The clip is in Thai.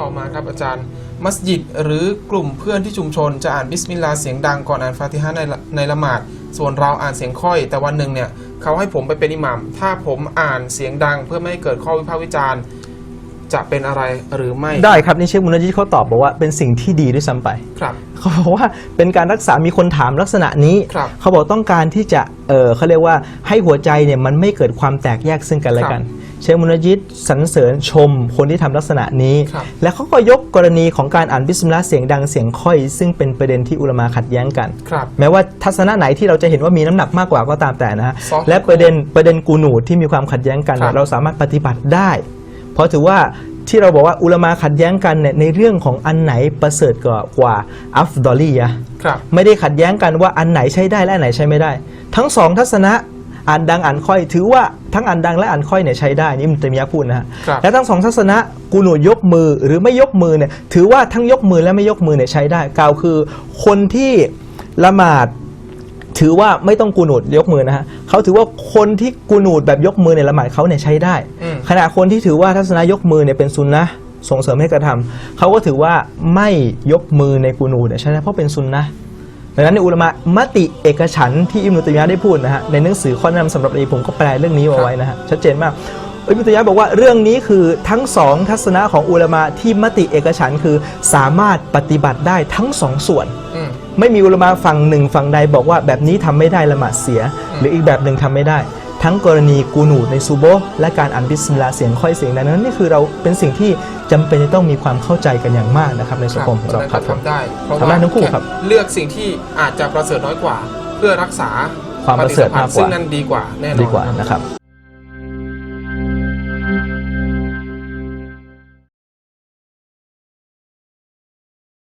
ต่อมาครับอาจารย์ มัสยิดหรือกลุ่มเพื่อนที่ชุมชนจะอ่านบิสมิลลาห์เสียงดังก่อนอ่านฟาติฮะห์ในละในละหมาด ส่วนเราอ่านเสียงค่อย แต่วันหนึ่งเนี่ยเขาให้ผมไปเป็นอิหมัมถ้าผมอ่านเสียงดังเพื่อไม่ให้เกิดข้อวิพากษ์วิจารณ์ จะเป็นอะไรหรือไม่ได้ครับนี่เชคมุนจิตเขาตอบบอกว่าเป็นสิ่งที่ดีด้วยซ้ำไปครับ เขาบอกว่าเป็นการรักษามีคนถามลักษณะนี้ ครับ เขาบอกต้องการที่จะเออเขาเรียกว่าให้หัวใจเนี่ยมันไม่เกิดความแตกแยกซึ่งกันและกัน เชคมุนจิตสรรเสริญชมคนที่ทำลักษณะนี้ ครับ และเขาก็ยกกรณีของการอ่านบิสมิลลาห์เสียงดังเสียงค่อย ซึ่งเป็นประเด็นที่อุลามาขัดแย้งกัน ครับ แม้ว่าทัศนะไหนที่เราจะเห็นว่ามีน้ำหนักมากกว่าก็ตามแต่นะฮะซอฟต์และประเด็นประเด็นกูนูดที่มีความขัดแย้งกันครับเราสามารถปฏิบัติได้ เพราะถือว่าที่เราบอกว่าอุลามาขัดแย้งกันเนี่ยในเรื่องของอันไหนประเสริฐกว่ากว่าอัฟดอลียะห์ครับ ไม่ได้ขัดแย้งกันว่าอันไหนใช้ได้และอันไหนใช้ไม่ได้ ทั้งสองทัศนะ อ่านดังอ่านค่อยถือว่าทั้งอ่านดังและอ่านค่อยเนี่ยใช้ได้นี่อิมนตัยมียะห์พูดนะฮะครับและทั้งสองทัศนะกูนูดยกมือหรือไม่ยกมือเนี่ยถือว่าทั้งยกมือและไม่ยกมือเนี่ยใช้ได้กล่าวคือ คนที่ละหมาดถือว่าไม่ต้องกูนูดยกมือนะฮะเขาถือว่าคนที่กูนูดแบบยกมือในยละหมาดเขาเนี่ยใช้ได้อืมขณะคนที่ถือว่าทัศนะยกมือเนี่ยเป็นซุนนะห์ส่งเสริมให้กระทำเขาก็ถือว่าไม่ยกมือในกูนูดเนี่ยใช่ไหมเพราะเป็นซุนนะห์ ดังนั้นในอุลามะมติเอกฉันท์ที่อิมนุตัยมียะห์ได้พูดนะฮะในหนังสือข้อแนะนำสำหรับอีผมก็แปลเรื่องนี้เอาไว้นะฮะชัดเจนมากอิมนุตัยมียะห์บอกว่าเรื่องนี้คือทั้งสองทัศนะของอุลามะที่มติเอกฉันท์คือสามารถปฏิบัติได้ทั้งสองส่วนอืมไม่มีอุลามะฝั่งหนึ่งฝั่งใดบอกว่าแบบนี้ทำไม่ได้ละหมาดเสีย หรืออีกแบบหนึ่งทำไม่ได้ ทั้งกรณีกูนูดในซูโบฮ์และการอ่านบิสมิลลาห์เสียงค่อยเสียงดังนั้นนี่คือเราเป็นสิ่งที่จำเป็นจะต้องมีความเข้าใจกันอย่างมากนะครับในสังคมของเราฉะนั้นครัก็บผมทำได้เพราะทำได้ว่าทั้งคู่ครับเลือกสิ่งที่อาจจะประเสริฐน้อยกว่า เพื่อรักษาความประเสริฐมากกว่าซึ่งนั้นดีกว่าแน่นอนดีกว่านะครับ